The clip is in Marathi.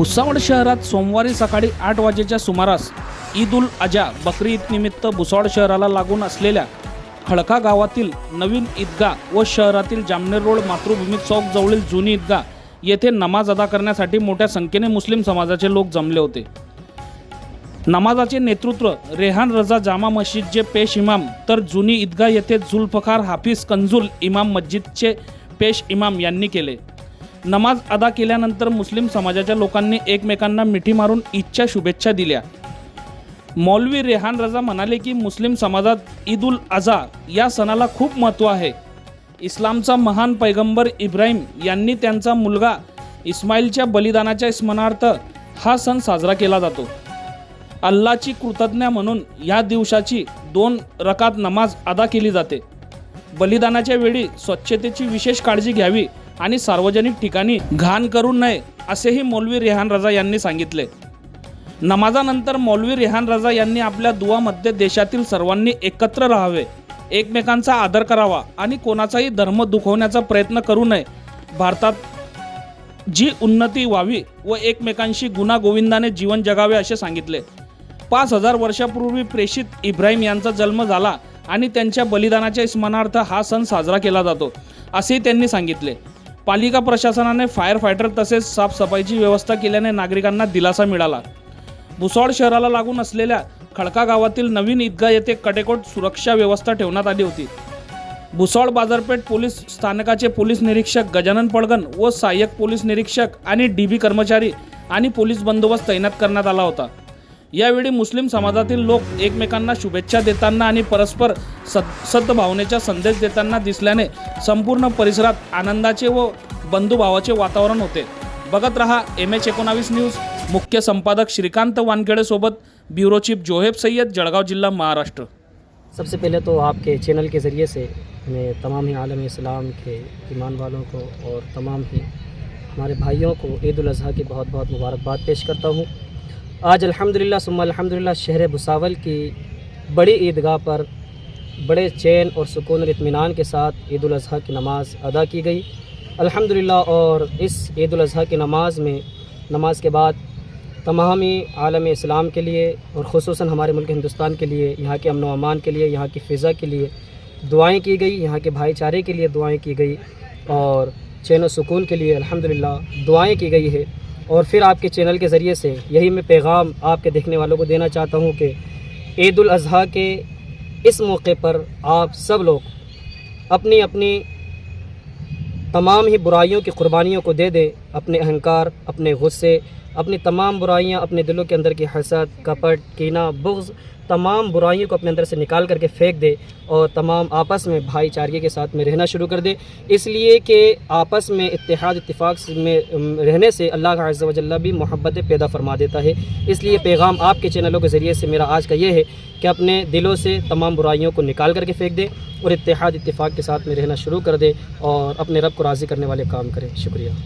भुसावळ शहरात सोमवारी सकाळी आठ वाजेच्या सुमारास ईद उल अजा बकरी ईदनिमित्त भुसावळ शहराला लागून असलेल्या खडका गावातील नवीन ईदगाह व शहरातील जामनेर रोड मातृभूमी चौक जवळील जुनी ईदगाह येथे नमाज अदा करण्यासाठी मोठ्या संख्येने मुस्लिम समाजाचे लोक जमले होते. नमाजाचे नेतृत्व रेहान रजा जामा मस्जिदचे पेश इमाम तर जुनी ईदगाह येथे जुल्फकार हाफिज कंजुल इमाम मस्जिदचे पेश इमाम यांनी केले. नमाज अदा केल्यानंतर मुस्लिम समाजाच्या लोकांनी एकमेकांना मिठी मारून ईदच्या शुभेच्छा दिल्या. मौलवी रेहान रजा म्हणाले की मुस्लिम समाजात ईद उल अझा या सणाला खूप महत्त्व आहे. इस्लामचा महान पैगंबर इब्राहिम यांनी त्यांचा मुलगा इस्माईलच्या बलिदानाच्या स्मरणार्थ हा सण साजरा केला जातो. अल्लाची कृतज्ञ म्हणून या दिवसाची दोन रकात नमाज अदा केली जाते. बलिदानाच्या वेळी स्वच्छतेची विशेष काळजी घ्यावी आणि सार्वजनिक ठिकाणी घाण करू नये असेही मौलवी रेहान रजा यांनी सांगितले. नमाजानंतर मौलवी रेहान रजा यांनी आपल्या दुवामध्ये देशातील सर्वांनी एकत्र राहावे एकमेकांचा आदर करावा आणि कोणाचाही धर्म दुखवण्याचा प्रयत्न करू नये. भारतात जी उन्नती व्हावी व एकमेकांशी गुणागोविंदाने जीवन जगावे असे सांगितले. पाच हजार वर्षापूर्वी प्रेषित इब्राहिम यांचा जन्म झाला आणि त्यांच्या बलिदानाच्या स्मरणार्थ हा सण साजरा केला जातो असेही त्यांनी सांगितले. पालिका प्रशासनाने फायर फायटर तसेच साफसफाईची व्यवस्था केल्याने नागरिकांना दिलासा मिळाला. भुसावळ शहराला लागून असलेल्या खडका गावातील नवीन ईदगाह येथे कडेकोट सुरक्षा व्यवस्था ठेवण्यात आली होती. भुसावळ बाजारपेठ पोलीस स्थानकाचे पोलीस निरीक्षक गजानन पडगण व सहाय्यक पोलीस निरीक्षक आणि डी बी कर्मचारी आणि पोलीस बंदोबस्त तैनात करण्यात आला होता. यावेळी मुस्लिम समाजातील लोक एकमेकांना शुभेच्छा देताना आणि परस्पर सद सद्भावनेचा संदेश देताना दिसल्याने संपूर्ण परिसरात आनंदाचे व बंधुभावाचे वातावरण होते. बघत रहा एम एच एकोणावीस न्यूज. मुख्य संपादक श्रीकांत वानखेडेसोबत ब्युरो चीफ जोहेब सय्यद जळगाव जिल्हा महाराष्ट्र. सबसे पहले तो आपके चैनल के ज़रिए से मैं तमाम ही आलम इस्लाम के ईमान वालों को और तमाम ही हमारे भाइयों को ईद उज़ी की बहुत बहुत मुबारकबाद पेश करता हूँ। आज अल्हम्दुलिल्लाह सुम्मा अल्हम्दुलिल्लाह शहर भुसावल की बड़ी ईदगाह पर बड़े चैन और सुकून और इत्मीनान के साथ ईद उल अज़हा की नमाज़ अदा की गई अल्हम्दुलिल्लाह और इस ईद उल अज़हा की नमाज में नमाज के बाद तमाम ही आलम इस्लाम के लिए और ख़ुसूस हमारे मुल्क हिंदुस्तान के लिए यहाँ के अमन व अमान के लिए यहाँ की फ़िज़ा के लिए दुआएं की गई यहाँ के भाईचारे के लिए दुआएं की गई और चैन व सुकून के लिए अल्हम्दुलिल्लाह दुआएं की गई है और फिर आपके चैनल के ज़रिए से यही मैं पैगाम आपके देखने वालों को देना चाहता हूँ कि ईद उल अज़हा के इस मौके पर आप सब लोग अपनी अपनी तमाम ही बुराइयों की कुर्बानियों को दे दें अपने अहंकार अपने गुस्से अपनी तमाम बुराइयां अपने दिलों के अंदर की हसद कपट कीना बुग़ तमाम बुराइयों को अपने अंदर से निकाल करके फेंक दे और तमाम आपस में भाईचारे के साथ में रहना शुरू कर दे इसलिए कि आपस में इत्तेहाद इत्तेफाक में अम, रहने से अल्लाह का अज़्ज़ व जल्ला भी मोहब्बतें पैदा फरमा देता है इसलिए पैगाम आपके चैनलों के ज़रिए से मेरा आज का ये है कि अपने दिलों से तमाम बुराइयों को निकाल करके फेंक दे और इत्तेहाद इत्तेफाक के साथ में रहना शुरू कर दे और अपने रब को राज़ी करने वाले काम करें शुक्रिया